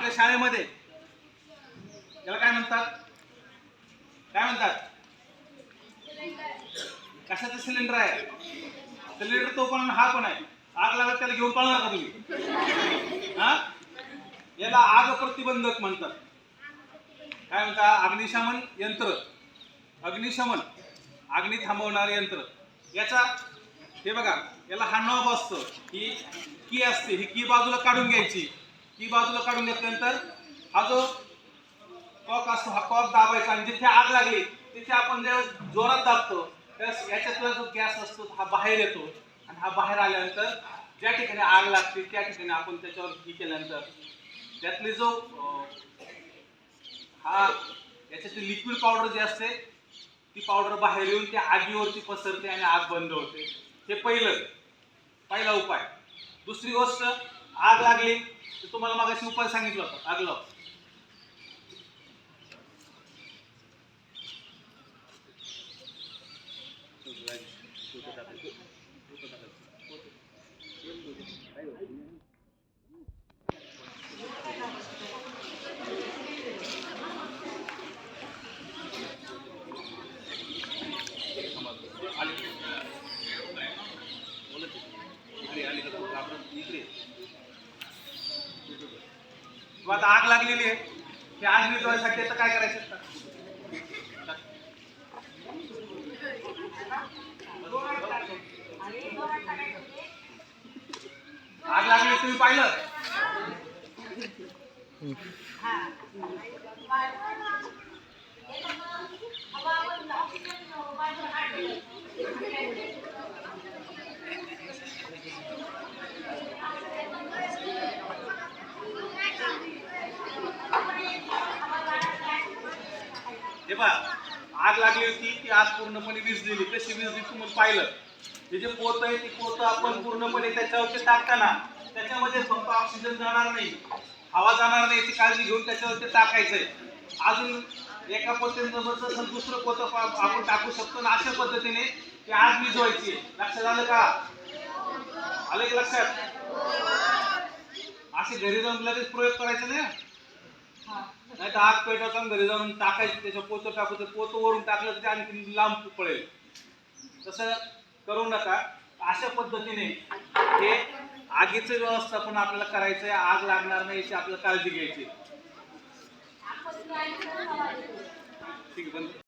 आपल्या शाळेमध्ये. याला काय म्हणतात? काय म्हणतात? कशाचं सिलेंडर आहे? सिलेंडर तो पण हा पण आहे. आग लागत त्याला घेऊन पळणार का तुम्ही? हा? याला आग प्रतिबंधक म्हणतात. काय म्हणतात अग्निशमन यंत्र. अग्निशमन. अग्नी थांबवणारे यंत्र. याचा हे बघा याला हा नॉब असतो. ही की असते. ही की बाजूला काढून घ्यायची. ती बाजूला काढून घेतल्यानंतर हा जो कॉक असतो हा कॉक दाबायचा आणि जिथे आग लागली तिथे आपण ज्यावेळेस जोरात दाबतो त्यावेळेस याच्यातला जो गॅस असतो हा बाहेर येतो. आणि हा बाहेर आल्यानंतर ज्या ठिकाणी आग लागते त्या ठिकाणी आपण त्याच्यावर ही केल्यानंतर त्यातले जो हा याच्यातली लिक्विड पावडर जी असते ती पावडर बाहेर येऊन त्या आगीवरती पसरते आणि आग बंद होते. हे पहिलं पहिला उपाय. दुसरी गोष्ट आग लागली तुम्हाला मागाशी उपाय सांगितलं होतं आगलं लाव इकडे आली का तू? घाबरत इकडे किंवा आता आग लागलेली आहे. की आग विझवायसाठी आता काय करायचं? आता? आग लागली तुम्ही पाहिलं? पहा आग लागली होती ती आज पूर्णपणे विजलेली. कशी विजली तुम्ही पाहिलं? हे जे पोत आहे ती पोत आपण पूर्णपणे त्याच्यावरती टाकताना त्याच्यामध्ये फक्त ऑक्सिजन जाणार नाही. हवा जाणार नाही ती काळजी घेऊन त्याच्यावरती टाकायचंय. अजून एका पोत्याचं दुसरं पोतं आपण टाकू शकतो आणि अशा पद्धतीने ती आग विजवायची लक्षात आलं का? आलं की लक्षात? असे घरी जाऊन प्रयोग करायचे नाही? नाही तर आग पेटवता घरी जाऊन टाकायचं त्याच्या पोतं टाकू तर पोतं वरून टाकलं तर ते आणखी लांब पळेल तसं करू नका. अशा पद्धतीने हे आगीचं व्यवस्थापन आपल्याला करायचं आहे आग लागणार नाही याची आपल्याला काळजी घ्यायची. ठीक आहे बंद